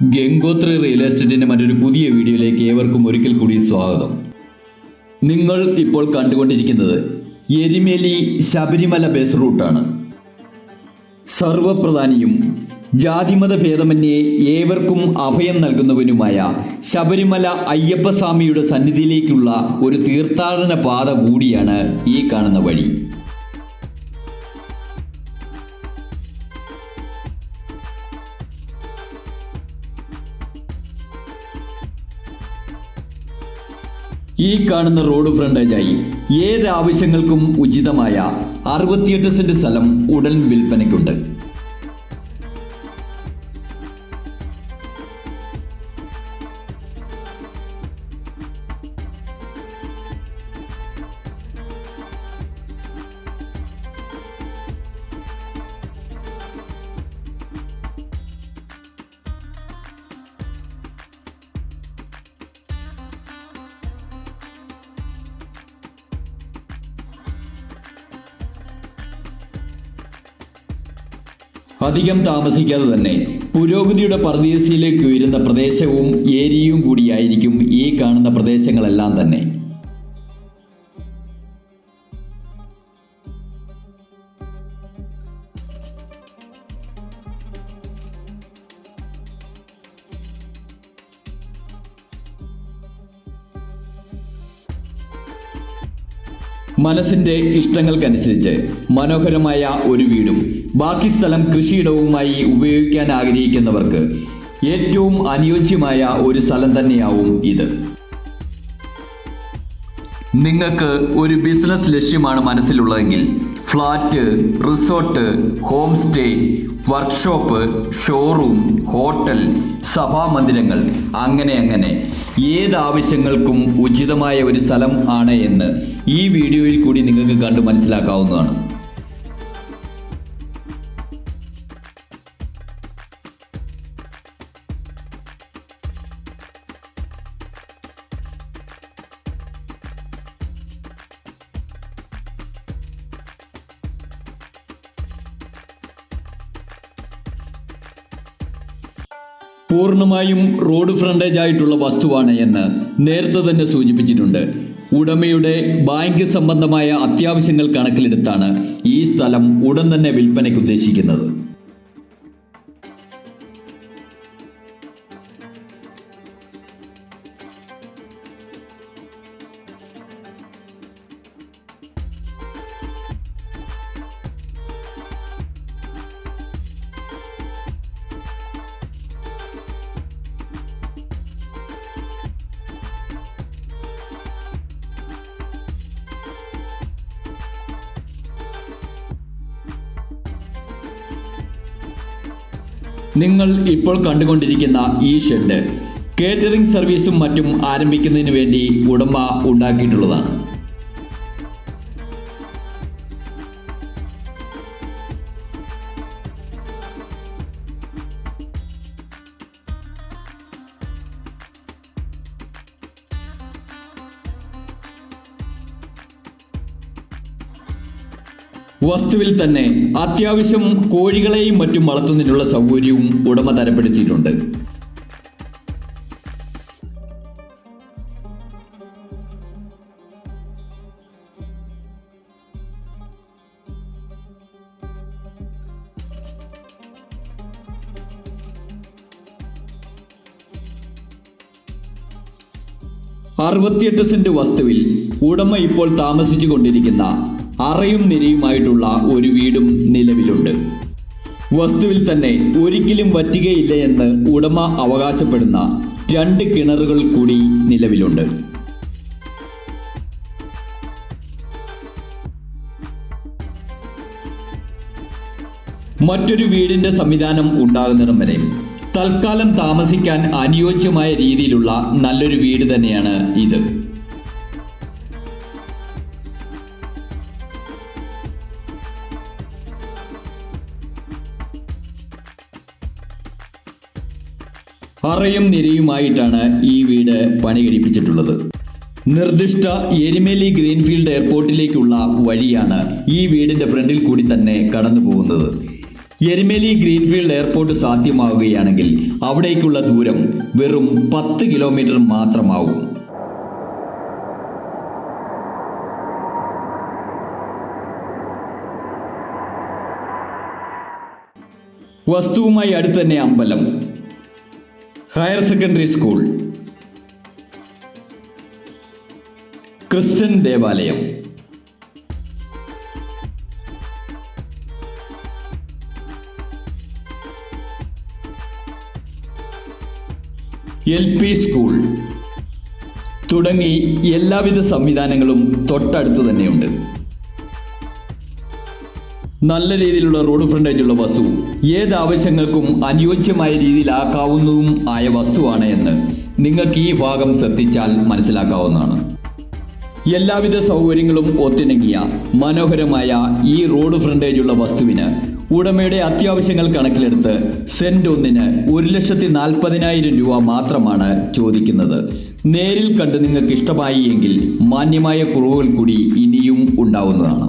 Gangotri real എസ്റ്റേറ്റിന്റെ മറ്റൊരു പുതിയ വീഡിയോയിലേക്ക് ഏവർക്കും ഒരിക്കൽ കൂടി സ്വാഗതം. നിങ്ങൾ ഇപ്പോൾ കണ്ടുകൊണ്ടിരിക്കുന്നത് എരിമേലി ശബരിമല ബസ് റൂട്ടാണ് സർവപ്രധാനിയും ജാതിമത ഭേദമന്യേ ഏവർക്കും അഭയം നൽകുന്നവനുമായ ശബരിമല അയ്യപ്പസ്വാമിയുടെ സന്നിധിയിലേക്കുള്ള ഒരു തീർത്ഥാടന പാത കൂടിയാണ് ഈ കാണുന്ന വഴി. ഈ കാണുന്ന റോഡ് ഫ്രണ്ടേജായി ഏത് ആവശ്യങ്ങൾക്കും ഉചിതമായ അറുപത്തിയെട്ട് സെന്റ് സ്ഥലം ഉടൻ വിൽപ്പനയ്ക്കുണ്ട്. അധികം താമസിക്കാതെ തന്നെ പുരോഗതിയുടെ പർദേശിയിലേക്ക് ഉയരുന്ന പ്രദേശവും ഏരിയയും കൂടിയായിരിക്കും ഈ കാണുന്ന പ്രദേശങ്ങളെല്ലാം തന്നെ. മനസ്സിന്റെ ഇഷ്ടങ്ങൾക്കനുസരിച്ച് മനോഹരമായ ഒരു വീടും ബാക്കി സ്ഥലം കൃഷിയിടവുമായി ഉപയോഗിക്കാൻ ആഗ്രഹിക്കുന്നവർക്ക് ഏറ്റവും അനുയോജ്യമായ ഒരു സ്ഥലം തന്നെയാവും ഇത്. നിങ്ങൾക്ക് ഒരു ബിസിനസ് ലക്ഷ്യമാണ് മനസ്സിലുള്ളതെങ്കിൽ flat resort home stay workshop showroom hotel സഭാമന്ദിരങ്ങൾ അങ്ങനെ അങ്ങനെ. ഏത് ആവശ്യങ്ങൾക്കും ഉചിതമായ ഒരു സ്ഥലം ആണ് എന്ന് ഈ വീഡിയോയിൽ കൂടി നിങ്ങൾക്ക് കണ്ട് മനസ്സിലാക്കാവുന്നതാണ്. പൂർണമായും റോഡ് ഫ്രണ്ടേജ് ആയിട്ടുള്ള വസ്തുവാണ് എന്ന് നേരത്തെ തന്നെ സൂചിപ്പിച്ചിട്ടുണ്ട്. ഉടമയുടെ ബാങ്ക് സംബന്ധമായ അത്യാവശ്യങ്ങൾ കണക്കിലെടുത്താണ് ഈ സ്ഥലം ഉടൻ തന്നെ വിൽപ്പനയ്ക്ക് ഉദ്ദേശിക്കുന്നത്. നിങ്ങൾ ഇപ്പോൾ കണ്ടുകൊണ്ടിരിക്കുന്ന ഈ ഷെഡ് കേറ്ററിംഗ് സർവീസും മറ്റും ആരംഭിക്കുന്നതിന് വേണ്ടി ഉടമ ഉണ്ടാക്കിയിട്ടുള്ളതാണ്. വസ്തുവിൽ തന്നെ അത്യാവശ്യം കോഴികളെയും മറ്റും വളർത്തുന്നതിനുള്ള സൗകര്യവും ഉടമ തരപ്പെടുത്തിയിട്ടുണ്ട്. അറുപത്തിയെട്ട് സെന്റ് വസ്തുവിൽ ഉടമ ഇപ്പോൾ താമസിച്ചു കൊണ്ടിരിക്കുന്ന അറയും നിരയുമായിട്ടുള്ള ഒരു വീടും നിലവിലുണ്ട്. വസ്തുവിൽ തന്നെ ഒരിക്കലും വറ്റുകയില്ല എന്ന് ഉടമ അവകാശപ്പെടുന്ന രണ്ട് കിണറുകൾ കൂടി നിലവിലുണ്ട്. മറ്റൊരു വീടിന്റെ സംവിധാനം ഉണ്ടാകുന്നിടം വരെ തൽക്കാലം താമസിക്കാൻ അനുയോജ്യമായ രീതിയിലുള്ള നല്ലൊരു വീട് തന്നെയാണ് ഇത്. അറയും നിരയുമായിട്ടാണ് ഈ വീട് പണി കഴിപ്പിച്ചിട്ടുള്ളത് നിർദ്ദിഷ്ട എരിമേലി ഗ്രീൻഫീൽഡ് എയർപോർട്ടിലേക്കുള്ള വഴിയാണ് ഈ വീടിന്റെ ഫ്രണ്ടിൽ കൂടി തന്നെ കടന്നു പോകുന്നത്. എരുമേലി ഗ്രീൻഫീൽഡ് എയർപോർട്ട് സാധ്യമാവുകയാണെങ്കിൽ അവിടേക്കുള്ള ദൂരം വെറും പത്ത് കിലോമീറ്റർ മാത്രമാവും. വസ്തുവുമായി അടുത്ത് തന്നെ അമ്പലം. Higher secondary school. ക്രിസ്ത്യൻ ദേവാലയം. L P school. തുടങ്ങി എല്ലാവിധ സംവിധാനങ്ങളും തൊട്ടടുത്ത് തന്നെയുണ്ട്. നല്ല രീതിയിലുള്ള റോഡ് ഫ്രണ്ടേജുള്ള വസ്തു. ഏത് ആവശ്യങ്ങൾക്കും അനുയോജ്യമായ രീതിയിലാക്കാവുന്നതും ആയ വസ്തുവാണ് എന്ന് നിങ്ങൾക്ക് ഈ ഭാഗം ശ്രദ്ധിച്ചാൽ മനസ്സിലാക്കാവുന്നതാണ്. എല്ലാവിധ സൗകര്യങ്ങളും ഒത്തിണങ്ങിയ മനോഹരമായ ഈ റോഡ് ഫ്രണ്ടേജുള്ള വസ്തുവിന് ഉടമയുടെ അത്യാവശ്യങ്ങൾ കണക്കിലെടുത്ത് സെന്റ് ഒന്നിന് ഒരു ലക്ഷത്തി നാൽപ്പതിനായിരം രൂപ മാത്രമാണ് ചോദിക്കുന്നത്. നേരിൽ കണ്ട് നിങ്ങൾക്ക് ഇഷ്ടമായി എങ്കിൽ മാന്യമായ കുറവുകൾ കൂടി ഇനിയും ഉണ്ടാവുന്നതാണ്.